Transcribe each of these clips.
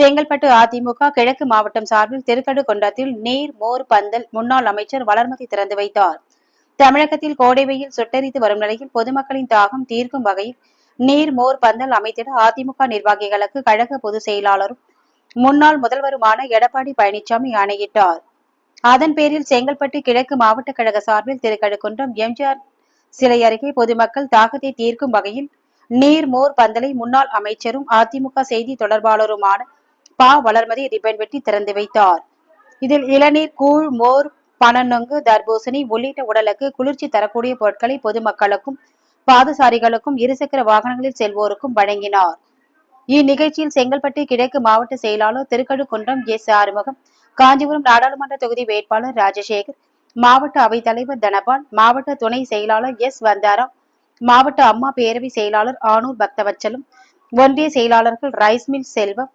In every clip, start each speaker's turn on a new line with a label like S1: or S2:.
S1: செங்கல்பட்டு அதிமுக கிழக்கு மாவட்டம் சார்பில் திருக்கடு கொண்டத்தில் நீர் மோர் பந்தல் முன்னாள் அமைச்சர் வளர்மதி திறந்து வைத்தார். தமிழகத்தில் கோடை வெயில் சுட்டரித்து வரும் நிலையில் பொதுமக்களின் தாகம் தீர்க்கும் வகையில் நீர் மோர் பந்தல் அமைத்திட அதிமுக நிர்வாகிகளுக்கு கழக பொதுச் செயலாளரும் முன்னாள் முதல்வருமான எடப்பாடி பழனிசாமி ஆணையிட்டார். அதன் பேரில் செங்கல்பட்டு கிழக்கு மாவட்ட கழக சார்பில் திருக்கடுக்குன்றம் எம்ஜிஆர் சிலை அருகே பொதுமக்கள் தாகத்தை தீர்க்கும் வகையில் நீர் மோர் பந்தலை முன்னாள் அமைச்சரும் அதிமுக செய்தி தொடர்பாளருமான ப வளர்மதி ரிப்பன் வெட்டி திறந்து வைத்தார். இதில் இளநீர் கூழ் மோர் பனநொங்கு தர்பூசணி உள்ளிட்ட உடலுக்கு குளிர்ச்சி தரக்கூடிய பொருட்களை பொதுமக்களுக்கும் பாதசாரிகளுக்கும் இருசக்கர வாகனங்களில் செல்வோருக்கும் வழங்கினார். இந்நிகழ்ச்சியில் செங்கல்பட்டு கிழக்கு மாவட்ட செயலாளர் திருக்கழுக்குன்றம் எஸ் ஆறுமுகம் காஞ்சிபுரம் நாடாளுமன்ற தொகுதி வேட்பாளர் ராஜசேகர் மாவட்ட அவைத்தலைவர் தனபால் மாவட்ட துணை செயலாளர் எஸ் வந்தாராம் மாவட்ட அம்மா பேரவை செயலாளர் ஆனூர் பக்தவச்சலம் ஒன்றிய செயலாளர்கள் ரைஸ்மில் செல்வம்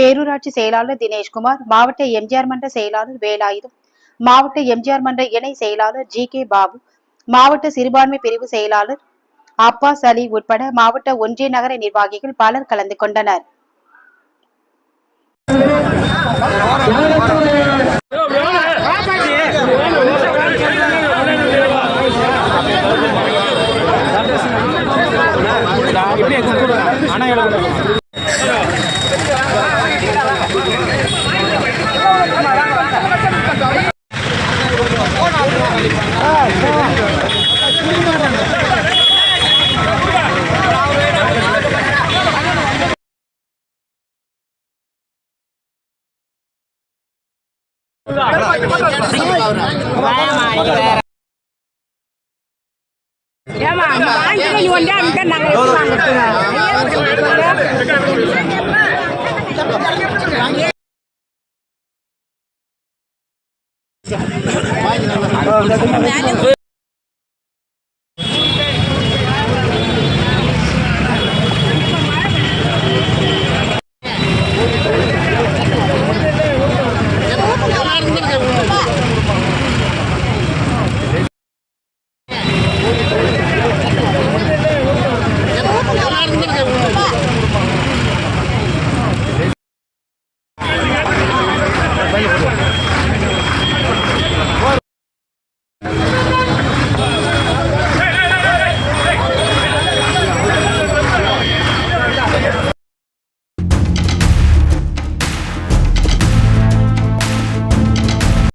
S1: பேரூராட்சி செயலாளர் தினேஷ்குமார் மாவட்ட எம்ஜிஆர் மன்ற செயலாளர் வேலாயுதம் மாவட்ட எம்ஜிஆர் மன்ற இணை செயலாளர் ஜி கே பாபு மாவட்ட சிறுபான்மை பிரிவு செயலாளர் அப்பாஸ் அலி உட்பட மாவட்ட ஒன்றிய நகர நிர்வாகிகள் பலர் கலந்து கொண்டனர்.
S2: ஏமா வாங்கிட்டு